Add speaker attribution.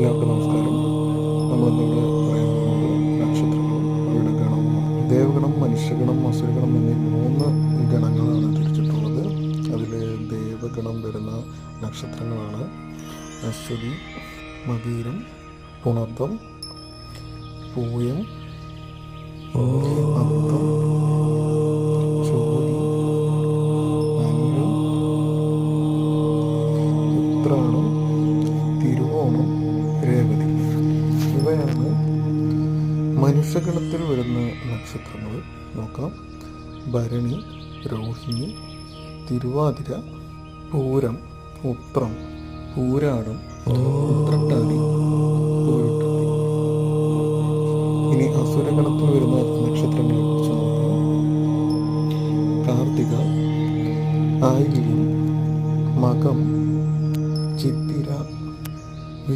Speaker 1: എല്ലാവർക്കും നമസ്കാരം. നമ്മളിന്നിവിടെ പറയാൻ പോകുന്നത് നക്ഷത്രങ്ങളും അവയുടെ ഗണവും ദേവഗണം മനുഷ്യഗണം അസുരഗണം എന്നീ മൂന്ന് ഗണങ്ങളാണ് തിരിച്ചിട്ടുള്ളത്. അതിൽ ദേവഗണം വരുന്ന നക്ഷത്രങ്ങളാണ്. അശ്വതി മകീരം പുണർദം പൂയം അത്തം ചോതി അനിഴം ഇവയാണ് മനുഷ്യഗണത്തിൽ വരുന്ന നക്ഷത്രങ്ങൾ. നോക്കാം ഭരണി രോഹിണി തിരുവാതിര പൂരം ഉത്രം പൂരാടം ഉത്രട്ടാതി പൂരുട്ടാതി ഇനി അസുരഗണത്തിൽ വരുന്ന നക്ഷത്രങ്ങളെ കുറിച്ച് കാർത്തിക ആയില്യം മകം ചിത്തിര